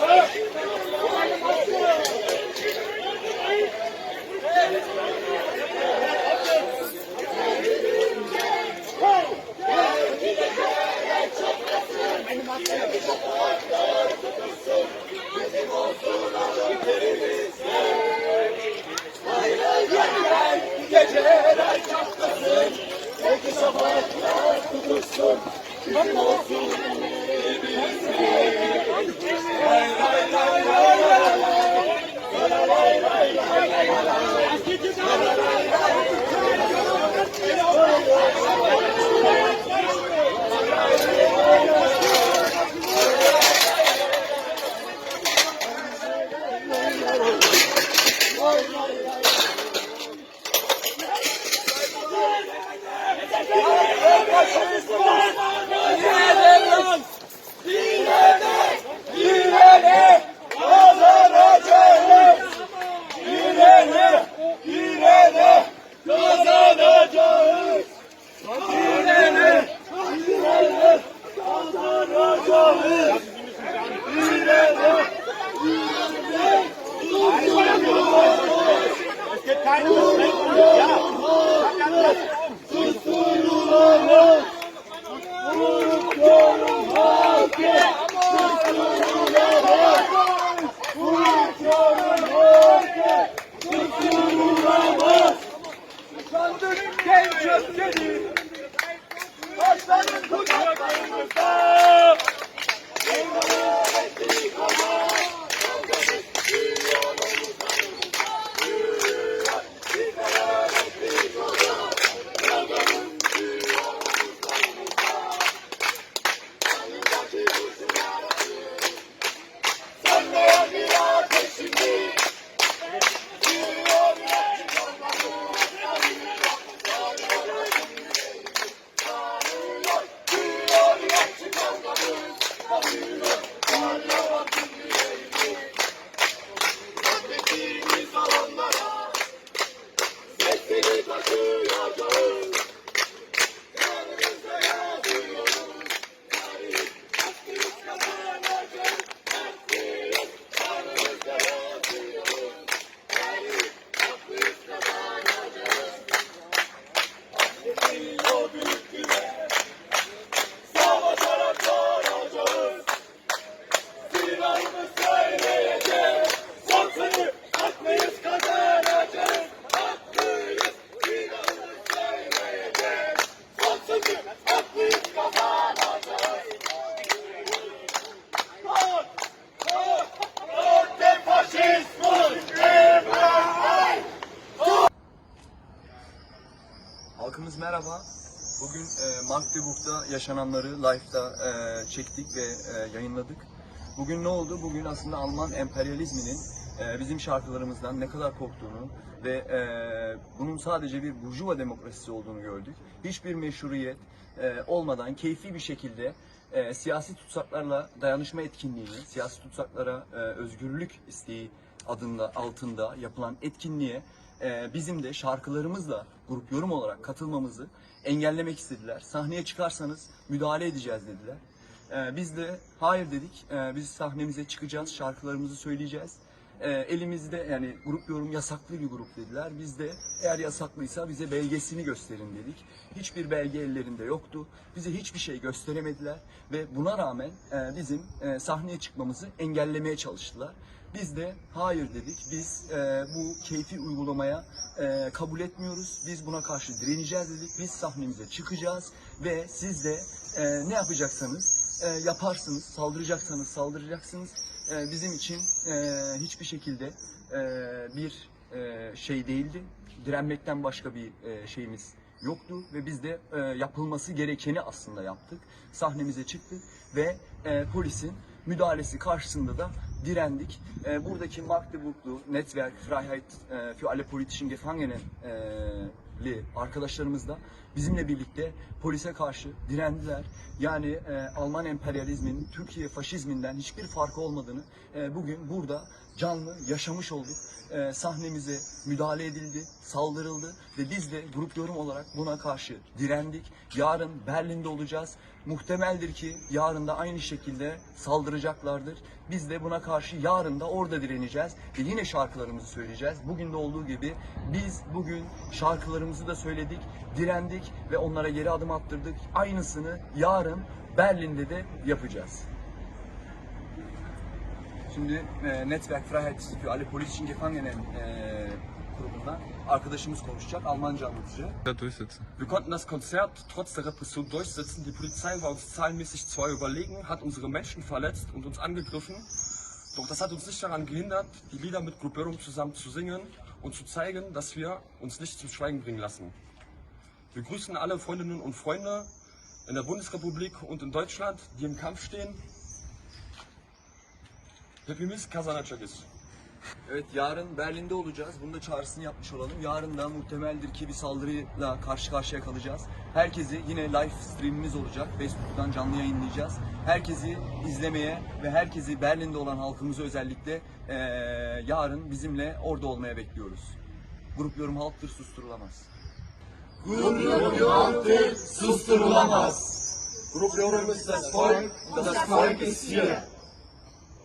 Hadi Lord. Es gibt keine Beschränkungen. Ja, Merhaba. Bugün e, Magdeburg'da yaşananları live'da e, çektik ve e, yayınladık. Bugün ne oldu? Bugün aslında Alman emperyalizminin e, bizim şarkılarımızdan ne kadar korktuğunu ve e, bunun sadece bir burjuva demokrasisi olduğunu gördük. Hiçbir meşruiyet e, olmadan keyfi bir şekilde e, siyasi tutsaklarla dayanışma etkinliğini, siyasi tutsaklara e, özgürlük isteği adında altında yapılan etkinliğe e, bizim de şarkılarımızla grup yorum olarak katılmamızı engellemek istediler. Sahneye çıkarsanız müdahale edeceğiz dediler. E, biz de hayır dedik. E, biz sahnemize çıkacağız, şarkılarımızı söyleyeceğiz. E, elimizde yani grup yorum yasaklı bir grup dediler. Biz de eğer yasaklıysa bize belgesini gösterin dedik. Hiçbir belge ellerinde yoktu. Bize hiçbir şey gösteremediler ve buna rağmen e, bizim e, sahneye çıkmamızı engellemeye çalıştılar. Biz de hayır dedik. Biz e, bu keyfi uygulamaya e, kabul etmiyoruz. Biz buna karşı direneceğiz dedik. Biz sahnemize çıkacağız ve siz de e, ne yapacaksanız e, yaparsınız. Saldıracaksanız saldıracaksınız. E, bizim için e, hiçbir şekilde e, bir şey değildi. Direnmekten başka bir şeyimiz yoktu ve biz de yapılması gerekeni aslında yaptık. Sahnemize çıktık ve polisin müdahalesi karşısında da direndik. Buradaki Magdeburglu Netzwerk Freiheit für alle politischen Gefangenen arkadaşlarımız da bizimle birlikte polise karşı direndiler. Yani e, Alman emperyalizminin Türkiye faşizminden hiçbir farkı olmadığını e, bugün burada canlı yaşamış olduk. E, sahnemize müdahale edildi, saldırıldı ve biz de grup yorum olarak buna karşı direndik. Yarın Berlin'de olacağız. Muhtemeldir ki yarın da aynı şekilde saldıracaklardır. Biz de buna karşı yarın da orada direneceğiz ve yine şarkılarımızı söyleyeceğiz. Bugün de olduğu gibi biz bugün şarkılarımızı da söyledik, direndik ve onlara geri adım attırdık. Aynısını yarın Berlin'de de yapacağız. Şimdi e, Netzwerk Freiheit für alle politischen Gefangenen e, grubundan arkadaşımız konuşacak, Almanca durchsetzen. Wir konnten das Konzert trotz der Repression durchsetzen. Die Polizei war uns zahlenmäßig zwar überlegen, hat unsere Menschen verletzt und uns angegriffen. Doch das hat uns nicht daran gehindert, die Lieder mit Gruppierung zusammen zu singen und zu zeigen, dass wir uns nicht zum Schweigen bringen lassen. Wir grüßen alle Freundinnen und Freunde in der Bundesrepublik und in Deutschland, die im Kampf stehen. Hepimiz kazanacağız. Evet yarın Berlin'de olacağız. Bunun da çağrısını yapmış olalım. Yarın da muhtemeldir ki bir saldırıyla karşı karşıya kalacağız. Herkesi yine live streamimiz olacak. Facebook'tan canlı yayınlayacağız. Herkesi izlemeye ve herkesi Berlin'de olan halkımızı özellikle eee, yarın bizimle orada olmaya bekliyoruz. Grup yorum halktır susturulamaz. Grup yorum halktır, susturulamaz. Grup yorum ist das Volk, und das Volk ist hier.